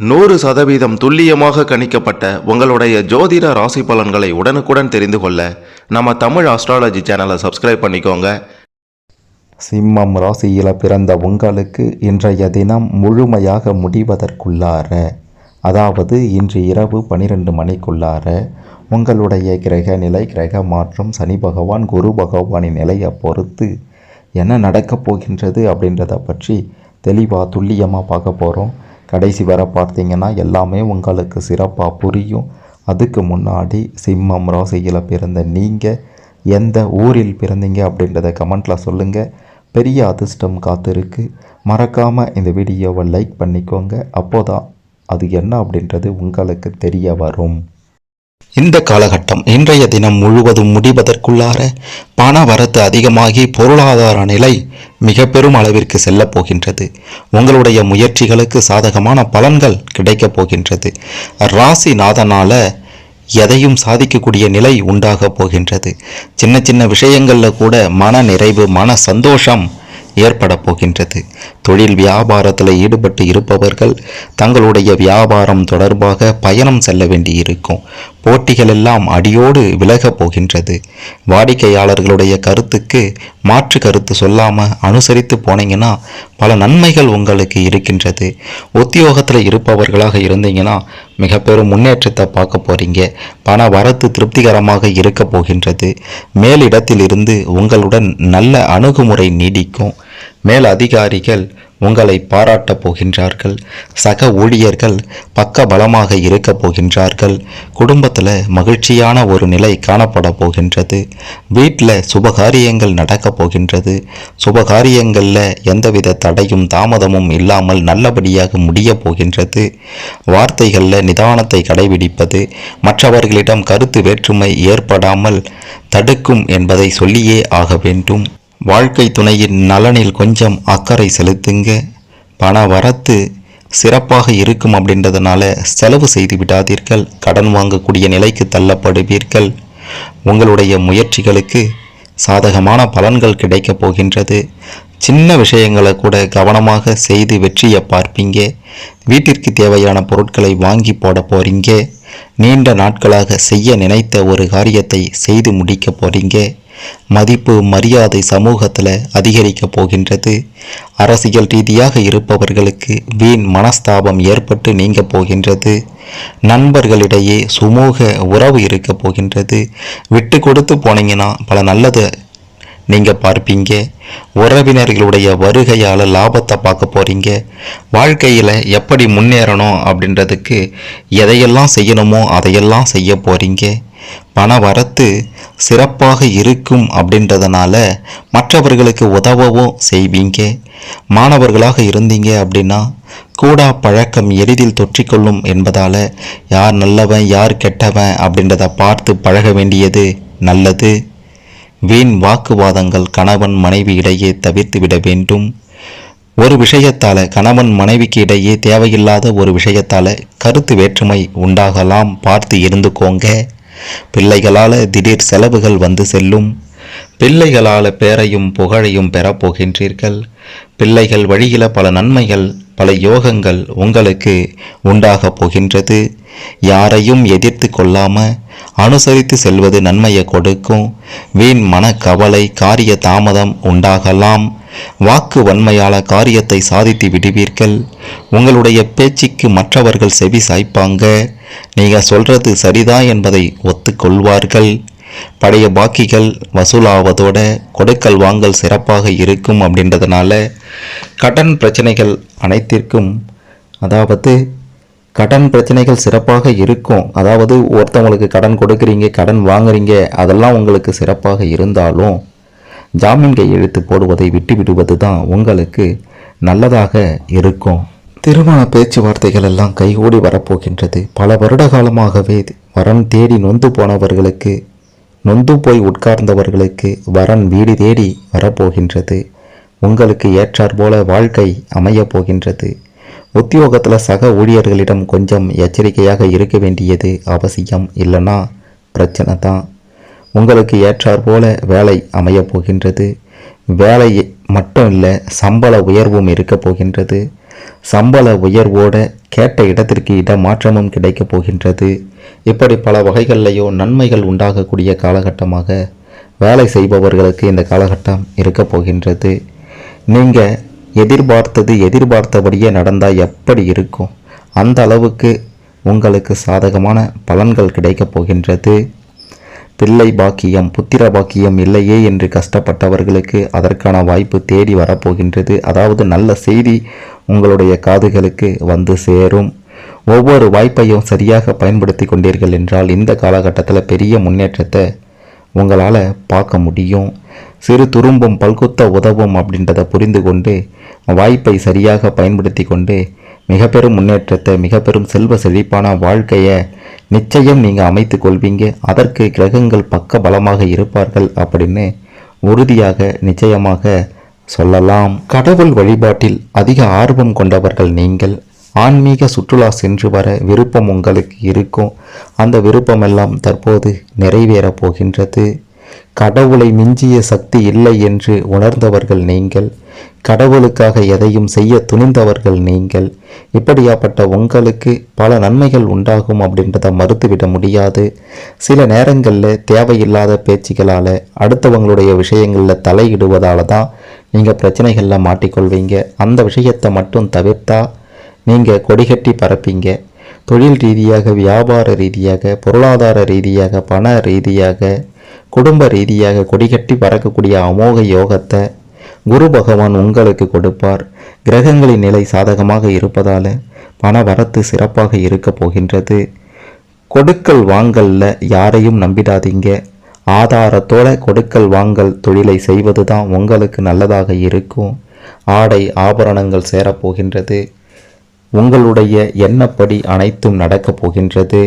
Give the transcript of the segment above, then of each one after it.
நூறு சதவீதம் துல்லியமாக கணிக்கப்பட்ட உங்களுடைய ஜோதிட ராசி பலன்களை உடனுக்குடன் தெரிந்து கொள்ள நம்ம தமிழ் ஆஸ்ட்ராலஜி சேனலை சப்ஸ்கிரைப் பண்ணிக்கோங்க. சிம்மம் ராசியில் பிறந்த உங்களுக்கு இன்றைய தினம் முழுமையாக முடிவதற்குள்ளார அதாவது இன்று இரவு பனிரெண்டு மணிக்குள்ளார உங்களுடைய கிரக நிலை கிரக மாற்றம் சனி பகவான் குரு பகவானின் நிலையை பொறுத்து என்ன நடக்கப் போகின்றது அப்படின்றத பற்றி தெளிவாக துல்லியமாக பார்க்க போகிறோம் கடைசி வர பார்த்தீங்கன்னா எல்லாமே உங்களுக்கு சிறப்பாக புரியும். அதுக்கு முன்னாடி சிம்மம் ராசியில் பிறந்த நீங்கள் எந்த ஊரில் பிறந்தீங்க அப்படின்றத கமெண்ட்டில் சொல்லுங்கள் பெரிய அதிர்ஷ்டம் காத்திருக்கு. மறக்காமல் இந்த வீடியோவை லைக் பண்ணிக்கோங்க. அப்போதான் அது என்ன அப்படின்றது உங்களுக்கு தெரிய வரும். இந்த காலகட்டம் இன்றைய தினம் முழுவதும் முடிவதற்குள்ளார பண வரத்து அதிகமாகி பொருளாதார நிலை மிக பெரும் அளவிற்கு செல்லப் போகின்றது. உங்களுடைய முயற்சிகளுக்கு சாதகமான பலன்கள் கிடைக்கப் போகின்றது. ராசிநாதனால எதையும் சாதிக்கக்கூடிய நிலை உண்டாகப் போகின்றது. சின்ன சின்ன விஷயங்களில் கூட மன நிறைவு மன சந்தோஷம் ஏற்பட போகின்றது. தொழில் வியாபாரத்தில் ஈடுபட்டு இருப்பவர்கள் தங்களுடைய வியாபாரம் தொடர்பாக பயணம் செல்ல வேண்டியிருக்கும். போட்டிகள் எல்லாம் அடியோடு விலகப் போகின்றது. வாடிக்கையாளர்களுடைய கருத்துக்கு மாற்று கருத்து சொல்லாமல் அனுசரித்து போனீங்கன்னா பல நன்மைகள் உங்களுக்கு இருக்கின்றது. உத்தியோகத்தில் இருப்பவர்களாக இருந்தீங்கன்னா மிக பெரும் முன்னேற்றத்தை பார்க்க போறீங்க. பண வரத்து திருப்திகரமாக இருக்க போகின்றது. மேலிடத்தில் இருந்து உங்களுடன் நல்ல அணுகுமுறை நீடிக்கும். மேல் அதிகாரிகள் உங்களை பாராட்டப் போகின்றார்கள். சக ஊழியர்கள் பக்க பலமாக இருக்க போகின்றார்கள். குடும்பத்தில் மகிழ்ச்சியான ஒரு நிலை காணப்பட போகின்றது. வீட்டில் சுபகாரியங்கள் நடக்க போகின்றது. சுபகாரியங்களில் எந்தவித தடையும் தாமதமும் இல்லாமல் நல்லபடியாக முடிய போகின்றது. வார்த்தைகளில் நிதானத்தை கடைபிடிப்பது மற்றவர்களிடம் கருத்து வேற்றுமை ஏற்படாமல் தடுக்கும் என்பதை சொல்லியே ஆக வேண்டும். வாழ்க்கை துணையின் நலனில் கொஞ்சம் அக்கறை செலுத்துங்க. பண வரத்து சிறப்பாக இருக்கும் அப்படின்றதுனால செலவு செய்து விடாதீர்கள். கடன் வாங்கக்கூடிய நிலைக்கு தள்ளப்படுவீர்கள். உங்களுடைய முயற்சிகளுக்கு சாதகமான பலன்கள் கிடைக்கப் போகின்றது. சின்ன விஷயங்களை கூட கவனமாக செய்து வெற்றியை பார்ப்பீங்க. வீட்டிற்கு தேவையான பொருட்களை வாங்கி போட போகிறீங்க நீண்ட நாட்களாக செய்ய நினைத்த ஒரு காரியத்தை செய்து முடிக்க போகிறீங்க மதிப்பு மரியாதை சமூகத்தில் அதிகரிக்கப் போகின்றது. அரசியல் ரீதியாக இருப்பவர்களுக்கு வீண் மனஸ்தாபம் ஏற்பட்டு நீங்க போகின்றது. நண்பர்களிடையே சுமூக உறவு இருக்க போகின்றது. விட்டு கொடுத்து போனீங்கன்னா பல நல்லது நீங்கள் பார்ப்பீங்க. உறவினர்களுடைய வருகையால் லாபத்தை பார்க்க போகிறீங்க வாழ்க்கையில் எப்படி முன்னேறணும் அப்படின்றதுக்கு எதையெல்லாம் செய்யணுமோ அதையெல்லாம் செய்ய போகிறீங்க பண வரத்து சிறப்பாக இருக்கும் அப்படின்றதுனால மற்றவர்களுக்கு உதவவும் செய்வீங்க. மாணவர்களாக இருந்தீங்க அப்படின்னா கூடா பழக்கம் எளிதில் தொற்றிக்கொள்ளும் என்பதால் யார் நல்லவன் யார் கெட்டவன் அப்படின்றத பார்த்து பழக வேண்டியது நல்லது. வீண் வாக்குவாதங்கள் கணவன் மனைவி இடையே தவிர்த்து விட வேண்டும். ஒரு விஷயத்தால் கணவன் மனைவிக்கு இடையே தேவையில்லாத ஒரு விஷயத்தால் கருத்து வேற்றுமை உண்டாகலாம். பார்த்து இருந்துக்கோங்க. பிள்ளைகளால் திடீர் செலவுகள் வந்து செல்லும். பிள்ளைகளால் பேரையும் புகழையும் பெறப்போகின்றீர்கள் பிள்ளைகள் வழியில பல நன்மைகள் பல யோகங்கள் உங்களுக்கு உண்டாகப் போகின்றது. யாரையும் எதிர்த்து கொள்ளாம அனுசரித்து செல்வது நன்மையை கொடுக்கும். வீண் மன கவலை காரிய தாமதம் உண்டாகலாம். வாக்கு வன்மையால காரியத்தை சாதித்து விடுவீர்கள். உங்களுடைய பேச்சுக்கு மற்றவர்கள் செவி சாய்ப்பாங்க. நீங்கள் சொல்றது சரிதான் என்பதை ஒத்துக்கொள்வார்கள். பழைய பாக்கிகள் வசூலாவதோட கொடுக்கல் வாங்கல் சிறப்பாக இருக்கும் அப்படின்றதுனால கடன் பிரச்சனைகள் அனைத்திற்கும் அதாவது கடன் பிரச்சனைகள் சிறப்பாக இருக்கும். அதாவது ஒருத்தவங்களுக்கு கடன் கொடுக்குறீங்க கடன் வாங்குறீங்க அதெல்லாம் உங்களுக்கு சிறப்பாக இருந்தாலும் ஜாமீன் கையெழுத்து போடுவதை விட்டு விடுவது தான் உங்களுக்கு நல்லதாக இருக்கும். திருமண பேச்சுவார்த்தைகள் எல்லாம் கைகூடி வரப்போகின்றது. பல வருட காலமாகவே வரன் தேடி நொந்து போனவர்களுக்கு நொந்து போய் உட்கார்ந்தவர்களுக்கு வரன் வீடு தேடி வரப்போகின்றது. உங்களுக்கு ஏற்றாற் போல வாழ்க்கை அமையப் போகின்றது. உத்தியோகத்தில் சக ஊழியர்களிடம் கொஞ்சம் எச்சரிக்கையாக இருக்க வேண்டியது அவசியம். இல்லைன்னா பிரச்சனை தான். உங்களுக்கு ஏற்றாற் போல வேலை அமையப் போகின்றது. வேலை மட்டும் இல்லை சம்பள உயர்வும் இருக்கப் போகின்றது. சம்பள உயர்வோட கேட்ட இடத்திற்கு இடமாற்றமும் கிடைக்கப் போகின்றது. இப்படி பல வகைகள்லையோ நன்மைகள் உண்டாகக்கூடிய காலகட்டமாக வேலை செய்பவர்களுக்கு இந்த காலகட்டம் இருக்கப் போகின்றது. நீங்கள் எதிர்பார்த்தது எதிர்பார்த்தபடியே நடந்தால் எப்படி இருக்கும்? அந்த அளவுக்கு உங்களுக்கு சாதகமான பலன்கள் கிடைக்கப் போகின்றது. பிள்ளை பாக்கியம் புத்திர பாக்கியம் இல்லையே என்று கஷ்டப்பட்டவர்களுக்கு அதற்கான வாய்ப்பு தேடி வரப்போகின்றது. அதாவது நல்ல செய்தி உங்களுடைய காதுகளுக்கு வந்து சேரும். ஒவ்வொரு வாய்ப்பையும் சரியாக பயன்படுத்தி கொண்டீர்கள் என்றால் இந்த காலகட்டத்தில் பெரிய முன்னேற்றத்தை உங்களால் பார்க்க முடியும். சிறு துரும்பும் பல்குத்த உதவும் அப்படின்றத புரிந்து கொண்டு வாய்ப்பை சரியாக பயன்படுத்தி கொண்டு மிக பெரும் முன்னேற்றத்தை மிக பெரும் செல்வ செழிப்பான வாழ்க்கையை நிச்சயம் நீங்கள் அமைத்து கொள்வீங்க. அதற்கு கிரகங்கள் பக்க பலமாக இருப்பார்கள் அப்படின்னு உறுதியாக நிச்சயமாக சொல்லலாம். கடவுள் வழிபாட்டில் அதிக ஆர்வம் கொண்டவர்கள் நீங்கள். ஆன்மீக சுற்றுலா சென்று வர விருப்பம் உங்களுக்கு இருக்கும். அந்த விருப்பமெல்லாம் தற்போது நிறைவேறப் போகின்றது. கடவுளை மிஞ்சிய சக்தி இல்லை என்று உணர்ந்தவர்கள் நீங்கள் கடவுளுக்காக எதையும் செய்ய துணிந்தவர்கள் நீங்கள். இப்படியாப்பட்ட உங்களுக்கு பல நன்மைகள் உண்டாகும் அப்படின்றத மறுத்துவிட முடியாது. சில நேரங்களில் தேவையில்லாத பேச்சுகளால் அடுத்தவங்களுடைய விஷயங்களில் தலையிடுவதால் தான் நீங்கள் பிரச்சனைகளில் மாட்டிக்கொள்வீங்க. அந்த விஷயத்தை மட்டும் தவிர்த்தா நீங்கள் கொடிகட்டி பரப்பிங்க. தொழில் ரீதியாக வியாபார ரீதியாக பொருளாதார ரீதியாக பண ரீதியாக குடும்ப ரீதியாக கொடிகட்டி பறக்கக்கூடிய அமோக யோகத்தை குரு பகவான் உங்களுக்கு கொடுப்பார். கிரகங்களின் நிலை சாதகமாக இருப்பதால் பண வரத்து சிறப்பாக இருக்க போகின்றது. கொடுக்கல் வாங்கல்ல யாரையும் நம்பிடாதீங்க. ஆதாரத்தோட கொடுக்கல் வாங்கல் தொழிலை செய்வது தான் உங்களுக்கு நல்லதாக இருக்கும். ஆடை ஆபரணங்கள் சேரப்போகின்றது உங்களுடைய எண்ணப்படி அனைத்தும் நடக்கப் போகின்றது.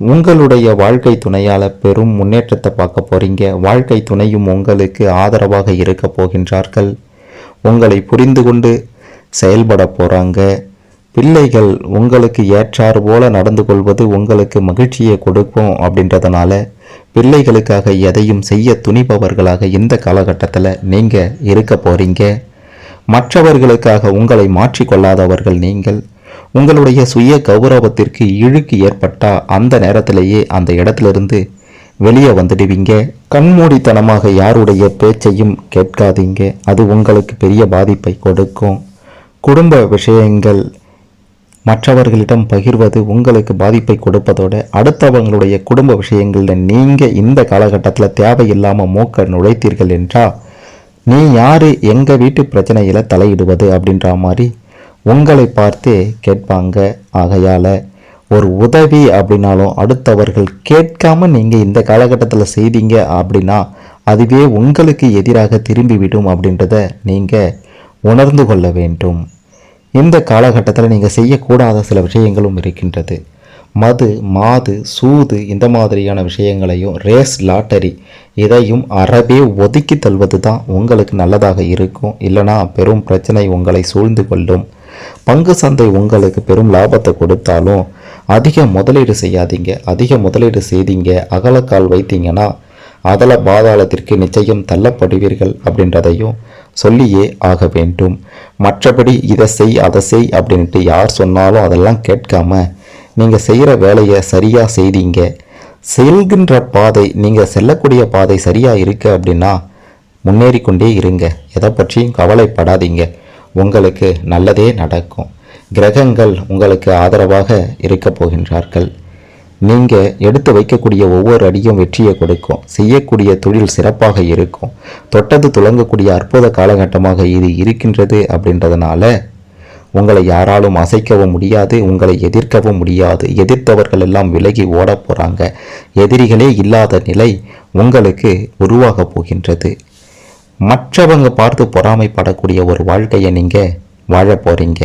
உங்களுடைய வாழ்க்கை துணையால் பெரும் முன்னேற்றத்தை பார்க்க போகிறீங்க வாழ்க்கை துணையும் உங்களுக்கு ஆதரவாக இருக்க போகின்றார்கள். உங்களை புரிந்து கொண்டு செயல்பட போகிறாங்க பிள்ளைகள் உங்களுக்கு ஏற்றாறு போல நடந்து கொள்வது உங்களுக்கு மகிழ்ச்சியை கொடுக்கும் அப்படின்றதுனால பிள்ளைகளுக்காக எதையும் செய்ய துணிபவர்களாக இந்த காலகட்டத்தில் நீங்கள் இருக்க போகிறீங்க மற்றவர்களுக்காக உங்களை மாற்றிக்கொள்ளாதவர்கள் நீங்கள் உங்களுடைய சுய கௌரவத்திற்கு இழுக்கு ஏற்பட்டா அந்த நேரத்திலேயே அந்த இடத்திலிருந்து வெளியே வந்துடுவீங்க. கண்மூடித்தனமாக யாருடைய பேச்சையும் கேட்காதீங்க. அது உங்களுக்கு பெரிய பாதிப்பை கொடுக்கும். குடும்ப விஷயங்கள் மற்றவர்களிடம் பகிர்வது உங்களுக்கு பாதிப்பை கொடுப்பதோடு அடுத்தவங்களுடைய குடும்ப விஷயங்களில் நீங்கள் இந்த காலகட்டத்தில் தேவையில்லாமல் மூக்க நுழைத்தீர்கள் என்றால் நீ யாரு எங்கள் வீட்டு பிரச்சனையில் தலையிடுவது அப்படின்ற மாதிரி உங்களை பார்த்தே கேட்பாங்க. ஆகையால் ஒரு உதவி அப்படின்னாலும் அடுத்தவர்கள் கேட்காம நீங்கள் இந்த காலகட்டத்தில் செய்தீங்க அப்படின்னா அதுவே உங்களுக்கு எதிராக திரும்பிவிடும் அப்படின்றத நீங்கள் உணர்ந்து கொள்ள வேண்டும். இந்த காலகட்டத்தில் நீங்கள் செய்யக்கூடாத சில விஷயங்களும் இருக்கின்றது. மது மாது சூது இந்த மாதிரியான விஷயங்களையும் ரேஸ் லாட்டரி இதையும் அறவே ஒதுக்கி தள்ளுவது தான் உங்களுக்கு நல்லதாக இருக்கும். இல்லைனா பெரும் பிரச்சனை உங்களை சூழ்ந்து கொள்ளும். பங்கு சந்தை உங்களுக்கு பெரும் லாபத்தை கொடுத்தாலும் அதிக முதலீடு செய்யாதீங்க அதிக முதலீடு செய்தீங்க அகலக்கால் வைத்தீங்கன்னா அதல பாதாளத்திற்கு நிச்சயம் தள்ளப்படுவீர்கள் அப்படின்றதையும் சொல்லியே ஆக வேண்டும். மற்றபடி இதை செய் அதை செய் அப்படின்ட்டு யார் சொன்னாலும் அதெல்லாம் கேட்காம நீங்கள் செய்கிற வேலையை சரியாக செய்தீங்க. செல்கின்ற பாதை நீங்கள் செல்லக்கூடிய பாதை சரியாக இருக்குது அப்படின்னா முன்னேறி கொண்டே இருங்க. எதை பற்றியும் கவலைப்படாதீங்க. உங்களுக்கு நல்லதே நடக்கும். கிரகங்கள் உங்களுக்கு ஆதரவாக இருக்கப் போகின்றார்கள். நீங்கள் எடுத்து வைக்கக்கூடிய ஒவ்வொரு அடியும் வெற்றியை கொடுக்கும். செய்யக்கூடிய தொழில் சிறப்பாக இருக்கும். தொட்டது துலங்கக்கூடிய அற்புத காலகட்டமாக இது இருக்கின்றது அப்படின்றதுனால உங்களை யாராலும் அசைக்கவும் முடியாது உங்களை எதிர்க்கவும் முடியாது. எதிர்த்தவர்கள் எல்லாம் விலகி ஓடப் போகிறாங்க எதிரிகளே இல்லாத நிலை உங்களுக்கு உருவாக போகின்றது. மற்றவங்க பார்த்து பொறாமைப்படக்கூடிய ஒரு வாழ்க்கையை நீங்கள் வாழ போகிறீங்க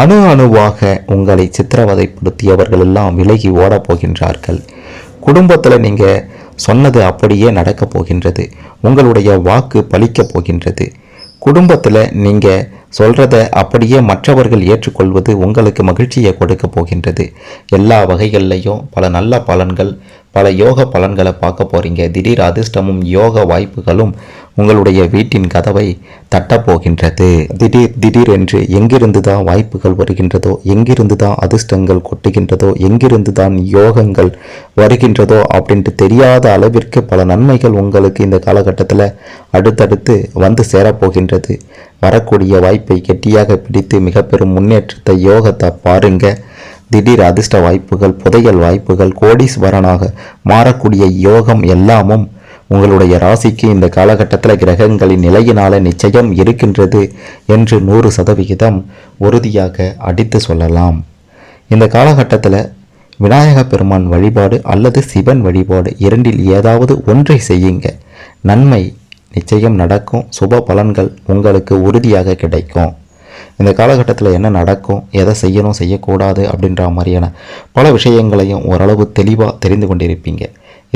அணு அணுவாக உங்களை சித்திரவதைப்படுத்தியவர்கள் எல்லாம் விலகி ஓடப் போகின்றார்கள். குடும்பத்தில் நீங்கள் சொன்னது அப்படியே நடக்கப் போகின்றது. உங்களுடைய வாக்கு பலிக்கப் போகின்றது. குடும்பத்தில் நீங்கள் சொல்கிறத அப்படியே மற்றவர்கள் ஏற்றுக்கொள்வது உங்களுக்கு மகிழ்ச்சியை கொடுக்க போகின்றது. எல்லா வகைகள்லையும் பல நல்ல பலன்கள் பல யோக பலன்களை பார்க்க போறீங்க. திடீர் அதிர்ஷ்டமும் யோக வாய்ப்புகளும் உங்களுடைய வீட்டின் கதவை தட்டப்போகின்றது திடீர் திடீரென்று எங்கிருந்து தான் வாய்ப்புகள் வருகின்றதோ எங்கிருந்து தான் அதிர்ஷ்டங்கள் கொட்டுகின்றதோ எங்கிருந்து தான் யோகங்கள் வருகின்றதோ அப்படின்ட்டு தெரியாத அளவிற்கு பல நன்மைகள் உங்களுக்கு இந்த காலகட்டத்தில் அடுத்தடுத்து வந்து சேரப்போகின்றது வரக்கூடிய வாய்ப்பை கெட்டியாக பிடித்து மிக பெரும் முன்னேற்றத்தை யோகத்தை பாருங்க. திடீர் அதிர்ஷ்ட வாய்ப்புகள் புதையல் வாய்ப்புகள் கோடீஸ்வரனாக மாறக்கூடிய யோகம் எல்லாமும் உங்களுடைய ராசிக்கு இந்த காலகட்டத்தில் கிரகங்களின் நிலையினால நிச்சயம் இருக்கின்றது என்று நூறு சதவிகிதம் உறுதியாக அடித்து சொல்லலாம். இந்த காலகட்டத்தில் விநாயக பெருமான் வழிபாடு அல்லது சிவன் வழிபாடு இரண்டில் ஏதாவது ஒன்றை செய்யுங்க. நன்மை நிச்சயம் நடக்கும். சுப பலன்கள் உங்களுக்கு உறுதியாக கிடைக்கும். இந்த காலகட்டத்தில் என்ன நடக்கும்? எதை செய்யணும்? செய்யக்கூடாது அப்படின்ற மாதிரியான பல விஷயங்களையும் ஓரளவு தெளிவாக தெரிந்து கொண்டிருப்பீங்க.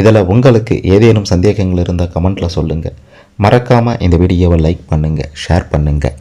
இதில் உங்களுக்கு ஏதேனும் சந்தேகங்கள் இருந்தால் கமெண்ட்டில் சொல்லுங்கள் மறக்காமல் இந்த வீடியோவை லைக் பண்ணுங்கள் ஷேர் பண்ணுங்கள்